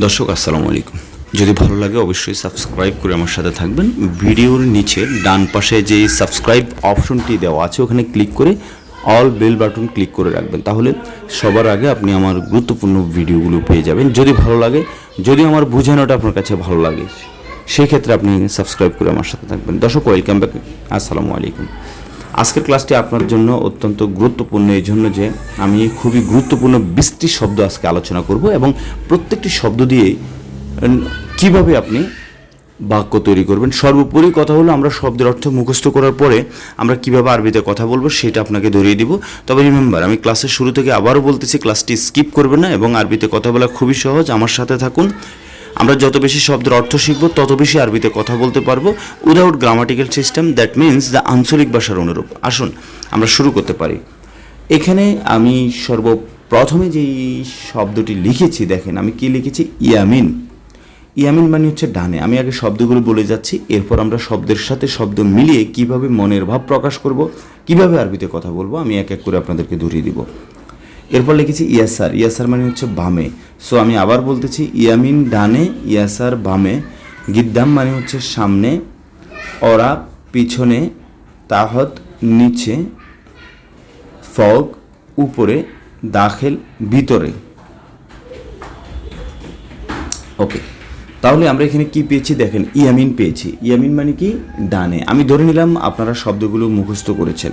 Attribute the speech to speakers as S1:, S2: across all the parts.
S1: দর্শক, আসসালামু আলাইকুম। যদি ভালো লাগে অবশ্যই সাবস্ক্রাইব করে আমার সাথে থাকবেন। ভিডিওর নিচে ডান পাশে যে সাবস্ক্রাইব অপশনটি দেওয়া আছে, ওখানে ক্লিক করে অল বেল বাটন ক্লিক করে রাখবেন। তাহলে সবার আগে আপনি আমার গুরুত্বপূর্ণ ভিডিওগুলো পেয়ে যাবেন। যদি ভালো লাগে, যদি আমার বোঝানোটা আপনার কাছে ভালো লাগে, সেই ক্ষেত্রে আপনি সাবস্ক্রাইব করে আমার সাথে থাকবেন। দর্শক ওয়েলকাম ব্যাক আসসালামু আলাইকুম। আজকের ক্লাসটি আপনার জন্য অত্যন্ত গুরুত্বপূর্ণ, এই জন্য যে আমি খুবই গুরুত্বপূর্ণ বিশটি শব্দ আজকে আলোচনা করব এবং প্রত্যেকটি শব্দ দিয়ে কীভাবে আপনি বাক্য তৈরি করবেন। সর্বোপরি কথা হলো, আমরা শব্দের অর্থ মুখস্থ করার পরে আমরা কীভাবে আরবিতে কথা বলব সেটা আপনাকে ধরিয়ে দিব। তবে রিমেম্বার আমি ক্লাসের শুরু থেকে আবারও বলতেছি, ক্লাসটি স্কিপ করবেন না এবং আরবিতে কথা বলা খুবই সহজ। আমার সাথে থাকুন আমরা যত বেশি শব্দের অর্থ শিখব, তত বেশি আরবিতে কথা বলতে পারব। Without grammatical system that means the আঞ্চলিক ভাষার অনুরূপ। আসুন, আমরা শুরু করতে পারি। এখানে আমি সর্বপ্রথমে যেই শব্দটি লিখেছি, দেখেন, আমি কি লিখেছি? ইয়ামিন। ইয়ামিন মানে হচ্ছে ডানে। আমি আগে শব্দগুলো বলে যাচ্ছি, এরপর আমরা শব্দের সাথে শব্দ মিলিয়ে কীভাবে মনের ভাব প্রকাশ করব, কীভাবে আরবিতে কথা বলব, আমি এক এক করে আপনাদেরকে ধরিয়ে দিব। এরপর লিখেছি ইয়াসার। ইয়াসার মানে হচ্ছে বামে। সো আমি আবার বলতেছি ইয়ামিন ডানে, ইয়াসার বামে। গিদ্দাম মানে হচ্ছে সামনে, অরা পিছনে, তাহত নিচে, ফগ উপরে, দাখেল ভিতরে। ওকে তাহলে আমরা এখানে কি পেয়েছি? দেখেন, ইয়ামিন পেয়েছি। ইয়ামিন মানে কি? ডানে। আমি ধরে নিলাম আপনারা শব্দগুলো মুখস্থ করেছেন।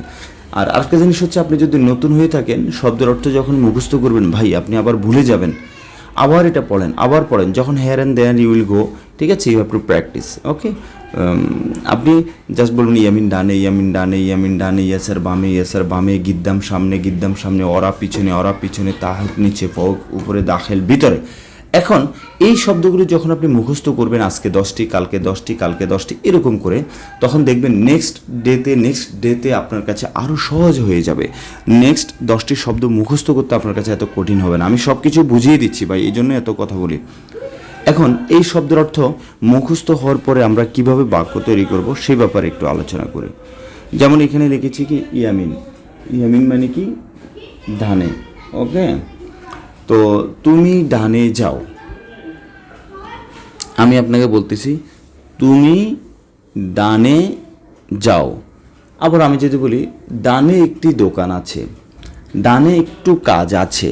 S1: আর আরেকটা জিনিস হচ্ছে, আপনি যদি নতুন হয়ে থাকেন, শব্দের অর্থ যখন মুখস্থ করবেন, ভাই, আপনি আবার ভুলে যাবেন। আবার এটা পড়েন, আবার পড়েন। যখন here and there you will go ঠিক আছে? You have to practice okay আপনি জাস্ট বলুন, ইয়ামিন ডানে ইয়ামিন ডানে ইয়ামিন ডানে ইয়াসার বামে ইয়াসার বামে, গিদ্দাম সামনে গিদ্দাম সামনে অরা পিছনে অরা পিছনে তাহাত নিচে, ফক, উপরে, দাখেল, ভিতরে। এখন, এই শব্দগুলো যখন আপনি মুখস্থ করবেন, আজকে দশটি, কালকে দশটি কালকে দশটি, এরকম করে, তখন দেখবেন নেক্সট ডেতে নেক্সট ডেতে আপনার কাছে আরও সহজ হয়ে যাবে। নেক্সট দশটি শব্দ মুখস্থ করতে আপনার কাছে এত কঠিন হবে না। আমি সব কিছু বুঝিয়ে দিচ্ছি ভাই, এই জন্য এত কথা বলি। এখন, এই শব্দের অর্থ মুখস্থ হওয়ার পরে আমরা কীভাবে বাক্য তৈরি করব সেই ব্যাপারে একটু আলোচনা করি। যেমন এখানে লিখেছি কি, ইয়ামিন। ইয়ামিন মানে কি? ধানে। ওকে? তো তুমি ডানে যাও। আমি আপনাকে বলতেছি, তুমি ডানে যাও। আবার আমি যদি বলি, ডানে একটি দোকান আছে, ডানে একটু কাজ আছে,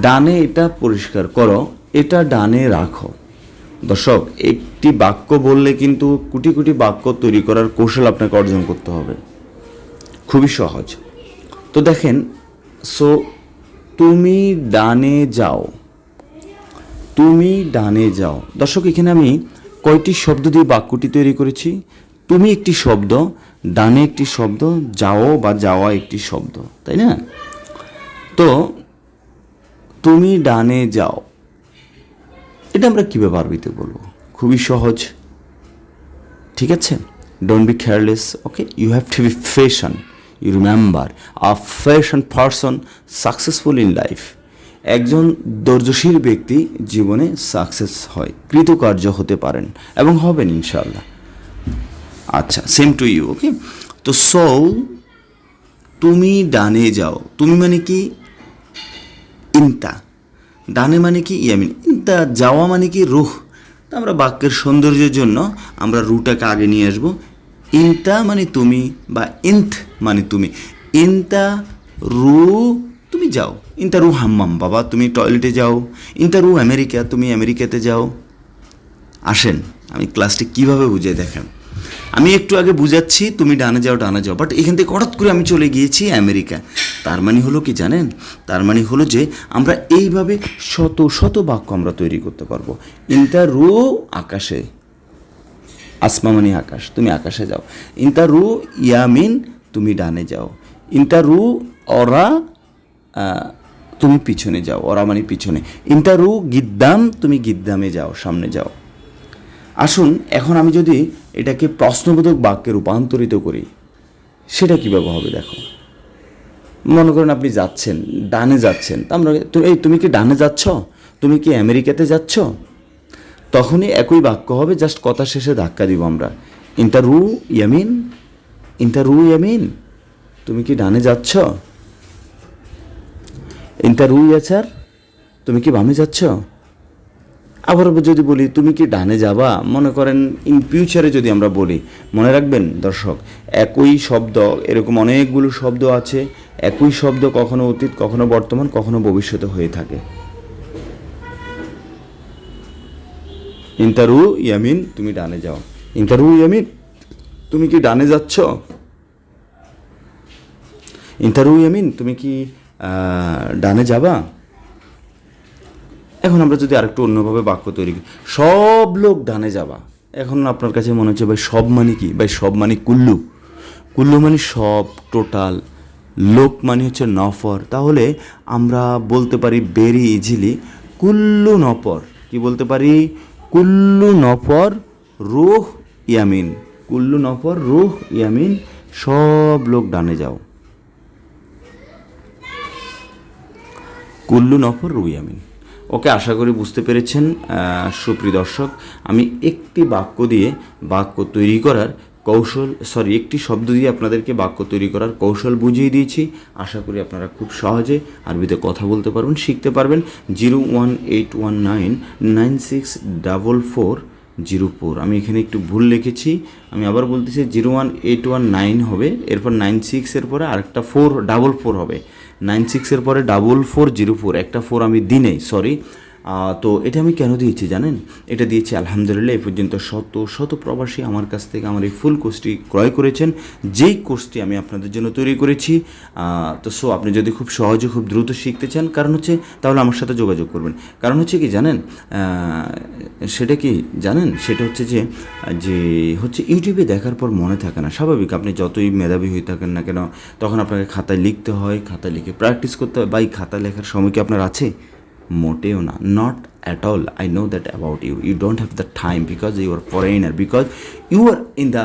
S1: ডানে এটা পরিষ্কার করো, এটা ডানে রাখো। দর্শক, একটি বাক্য বললে কিন্তু কোটি কোটি বাক্য তৈরি করার কৌশল আপনাকে অর্জন করতে হবে। খুবই সহজ। তো দেখেন সো তুমি ডানে যাও। তুমি ডানে যাও। দর্শক, এখানে আমি কয়টি শব্দ দিয়ে বাক্যটি তৈরি করেছি। তুমি একটি শব্দ, ডানে একটি শব্দ, যাও বা যাওয়া একটি শব্দ, তাই না? তো, তুমি ডানে যাও। এটা আমরা কীভাবে আরবিতে বলব? খুবই সহজ। ঠিক আছে? Don't be careless okay you have to be fashion you remember a fashion person successful in life একজন ধৈর্যশীল ব্যক্তি জীবনে সাকসেস হয়, কৃতকার্য হতে পারেন এবং হবেন ইনশাল্লাহ আচ্ছা সেম টু ইউ ওকে তো সো তুমি ডানে যাও। তুমি মানে কি? ইন্তা। ডানে মানে কি? ইয়ামিন ইন্তা, যাওয়া মানে কি? রুহ। আমরা বাক্যের সৌন্দর্যের জন্য আমরা রুটাকে আগে নিয়ে আসব। ইন্তা মানে তুমি বা ইন্থ মানে তুমি। ইন্তা রু তুমি যাও। ইন্তা রু হাম্মাম, বাবা, তুমি টয়লেটে যাও। ইন্তা রু আমেরিকা, তুমি আমেরিকাতে যাও। আসেন, আমি ক্লাসটি কীভাবে বুঝে দেখেন? আমি একটু আগে বুঝাচ্ছি, তুমি ডানে যাও ডানে যাও বাট এখান থেকে হঠাৎ করে আমি চলে গিয়েছি আমেরিকা। তার মানে হলো কি জানেন? তার মানে হলো যে আমরা এইভাবে শত শত বাক্য আমরা তৈরি করতে পারব। ইন্টা রু আকাশে। আসমা মানে আকাশ, তুমি আকাশে যাও। ইন্টা রু ইয়ামিন, তুমি ডানে যাও। ইন্টা রু অরা তুমি পিছনে যাও ওরা মানে পিছনে। ইন্টা রু গিদ্দাম, তুমি গিদ্দামে যাও, সামনে যাও। আসুন, এখন আমি যদি এটাকে প্রশ্নবোধক বাক্যে রূপান্তরিত করি, সেটা কীভাবে হবে দেখো। মনে করেন আপনি যাচ্ছেন, ডানে যাচ্ছেন আমরা তো এই তুমি কি ডানে যাচ্ছ? তুমি কি আমেরিকাতে যাচ্ছ? তখনই একই বাক্য হবে জাস্ট কথা শেষে ধাক্কা দিব আমরা। ইন্টারু ইয়ামিন ইন্টারু ইয়ামিন, তুমি কি ডানে যাচ্ছ? ইন্টারু ইয়াচার, তুমি কি বামে যাচ্ছ? আবার যদি বলি, তুমি কি ডানে যাবা? মনে করেন ইন ফিউচারে যদি আমরা বলি, মনে রাখবেন, দর্শক, একই শব্দ, এরকম অনেকগুলো শব্দ আছে, একই শব্দ কখনো অতীত, কখনো বর্তমান, কখনো ভবিষ্যতে হয়ে থাকে। ইন্টারু ইয়ামিন, তুমি ডানে যাও। ইন্টারু ইয়ামিন, তুমি কি ডানে যাচ্ছ? ইন্টারু ইয়ামিন, তুমি কি ডানে যাবা? এখন আমরা যদি আরেকটু অন্যভাবে বাক্য তৈরি করি, সব লোক ডানে যাবা। এখন আপনার কাছে মনে হচ্ছে, ভাই, সব মানে কি? ভাই, সব মানে কুল্লু। কুল্লু মানে সব, টোটাল। লোক মানে হচ্ছে নফর। তাহলে আমরা বলতে পারি, ভেরি ইজিলি কুল্লু নফর। কি বলতে পারি? কুল্লু নফর রুহ ইয়ামিন। কুল্লু নফর, রুহ ইয়ামিন, সব লোক ডানে যাও। কুল্লু নফর, রুহ ইয়ামিন। ওকে, আশা করি বুঝতে পেরেছেন সুপ্রিয় দর্শক, আমি একটি বাক্য দিয়ে বাক্য তৈরি করার কৌশল সরি একটি শব্দ দিয়ে আপনাদেরকে বাক্য তৈরি করার কৌশল বুঝিয়ে দিয়েছি। আশা করি আপনারা খুব সহজে আরবিতে কথা বলতে পারবেন, শিখতে পারবেন। Zero one eight one nine nine six double four zero four. আমি এখানে একটু ভুল লিখেছি। আমি আবার বলতেছি zero one eight one nine হবে, এরপর নাইন সিক্সের পরে আরেকটা ফোর ডাবল ফোর হবে। নাইন সিক্সের পরে ডাবল ফোর জিরো ফোর, একটা ফোর আমি দিনেই সরি তো এটা আমি কেন দিয়েছি জানেন? এটা দিয়েছি আলহামদুলিল্লাহ, এই পর্যন্ত শত শত প্রবাসী আমার কাছ থেকে আমার এই ফুল কোর্সটি ক্রয় করেছেন। যেই কোর্সটি আমি আপনাদের জন্য তৈরি করেছি তো সো আপনি যদি খুব সহজে, খুব দ্রুত শিখতে চান, কারণ হচ্ছে তাহলে আমার সাথে যোগাযোগ করবেন। কারণ হচ্ছে কি জানেন সেটা কি জানেন? সেটা হচ্ছে যে যে হচ্ছে ইউটিউবে দেখার পর মনে থাকে না, স্বাভাবিক আপনি যতই মেধাবী হয়ে থাকেন না কেন, তখন আপনাকে খাতায় লিখতে হয়, খাতায় লিখে প্র্যাকটিস করতে হয়। বা এই খাতা লেখার সময় কি আপনার আছে? মোটেও না not at all I know that about you you don't have the time because you are foreigner because you are in the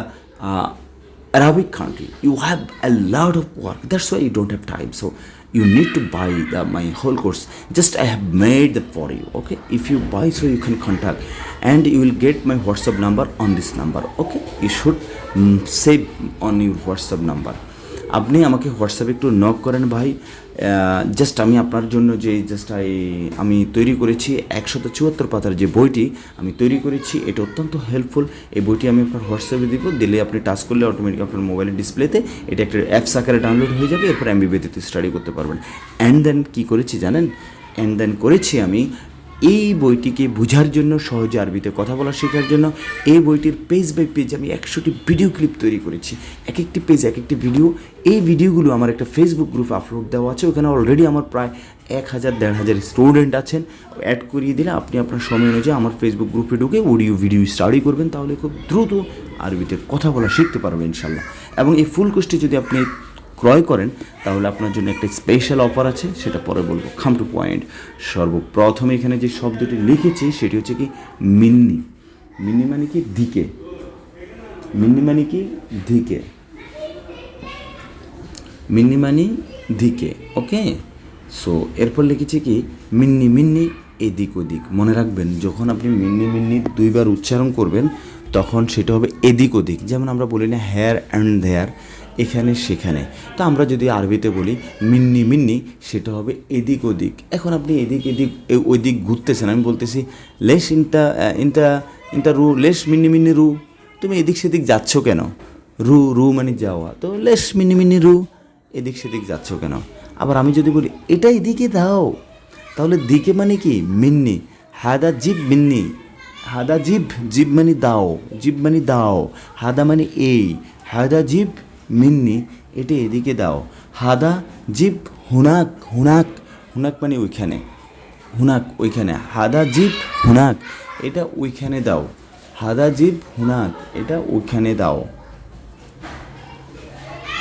S1: Arabic country, you have a lot of work. That's why you don't have time. So you need to buy the, my whole course. Just I have made that for you. Okay. If you buy, so you can contact, and you will get my WhatsApp number on this number. Okay. You should mm, save on your WhatsApp number. আপনি আমাকে হোয়াটসঅ্যাপে একটু knock করেন ভাই। Just আমি আপনার জন্য যে জাস্ট আমি তৈরি করেছি একশত চুয়াত্তর পাতার যে বইটি, আমি তৈরি করেছি। এটা অত্যন্ত হেল্পফুল এই বইটি আমি আপনার হোয়াটসঅ্যাপে দিব। দিলে আপনি টাচ করলে অটোমেটিক আপনার মোবাইলের ডিসপ্লেতে এটা একটা অ্যাপস আকারে ডাউনলোড হয়ে যাবে। এরপর এমবি ব্যতীত স্টাডি করতে পারবেন। অ্যান্ড দেন কী করেছি জানেন? অ্যান্ড দেন করেছি আমি এই বইটিকে বোঝার জন্য, সহজে আরবিতে কথা বলা শেখার জন্য এই বইটির পেজ বাই পেজ আমি একশোটি ভিডিও ক্লিপ তৈরি করেছি। এক একটি পেজ এক একটি ভিডিও এই ভিডিওগুলো আমার একটা ফেসবুক গ্রুপে আপলোড দেওয়া আছে। ওখানে অলরেডি আমার প্রায় এক হাজার, দেড় হাজার স্টুডেন্ট আছেন। অ্যাড করিয়ে দিলে আপনি আপনার সময় অনুযায়ী আমার ফেসবুক গ্রুপে ঢুকে অডিও ভিডিও স্টাডি করবেন। তাহলে খুব দ্রুত আরবিতে কথা বলা শিখতে পারবেন ইনশাল্লাহ এবং এই ফুল কোর্সটি যদি আপনি ক্রয় করেন, তাহলে আপনার জন্য একটা স্পেশাল অফার আছে, সেটা পরে বলব। খাম টু পয়েন্ট সর্বপ্রথম এখানে যে শব্দটি লিখেছি, সেটি হচ্ছে কি মিন্নি। মিন্নি মানে কি? দিকে মিন্নি মানে কি? দিকে মিন্নি মানে দিকে ওকে? সো এরপর লিখেছি কি? মিন্নি মিন্নি, এদিক ওদিক। মনে রাখবেন, যখন আপনি মিন্নি মিন্নি দুইবার উচ্চারণ করবেন, তখন সেটা হবে এদিক ওদিক। যেমন আমরা বলি না হেয়ার অ্যান্ড দেয়ার এখানে সেখানে। তো আমরা যদি আরবিতে বলি, মিন্নি মিন্নি সেটা হবে এদিক ওদিক। এখন আপনি এদিক এদিক ওইদিক ঘুরতেছেন। আমি বলতেছি লেস ইনটা ইনটা ইনটা রু লেস মিন্নি মিন্নি রু। তুমি এদিক সেদিক যাচ্ছ কেন? রু রু মানে যাওয়া। তো লেস মিনি মিনি রু, এদিক সেদিক যাচ্ছ কেন? আবার আমি যদি বলি, এটা এদিকে দাও তাহলে দিকে মানে কি? মিন্নি। হাদা জিব মিন্নি হাদা জিব জিব মানে দাও জিব মানে দাও হাদা মানে এই হাদা জিব মিন্নি, এটা এদিকে দাও। হাদা জিব হুনাক হুনাক হুনাক মানে ওইখানে। হুনাক, ওইখানে। হাদা জিব হুনাক, এটা ওইখানে দাও। হাদা জিব হুনাক, এটা ওইখানে দাও।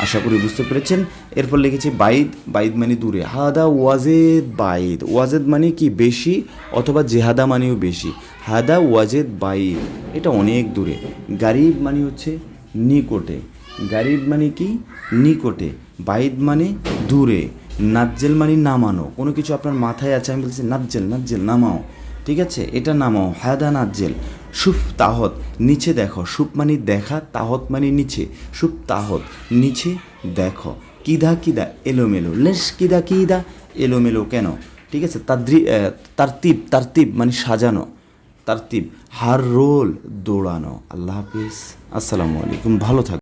S1: আশা করি বুঝতে পেরেছেন? এরপর লিখেছি বাইদ বাইদ মানে দূরে। হাদা, ওয়াজেদ, বাইদ। ওয়াজেদ মানে কি? বেশি, অথবা জেহাদা মানেও বেশি। হাদা, ওয়াজেদ, বাইদ। এটা অনেক দূরে। গারিব মানে হচ্ছে নিকটে। গারিব মানে কি? নিকটে। বাইদ মানে দূরে। নাজ্জেল মানে নামানো। কোনো কিছু আপনার মাথায় আছে, আমি বলছি নাজ্জেল নাজ্জেল, নামাও। ঠিক আছে? এটা নামাও। হাদা নাজ্জেল। সুফ তাহত, নিচে দেখো। সুপ মানে দেখা, তাহত মানে নিচে। সুপ তাহত, নিচে দেখো। কিদা কিদা? এলোমেলো। লেশ কিদা কিদা? এলোমেলো কেন? ঠিক আছে? তাদ্রি তারতিব তারতিব মানে সাজানো। তারতিব, হার রোল দৌড়ানো। আল্লাহ হাফিজ। আসসালামু আলাইকুম। ভালো থাকবেন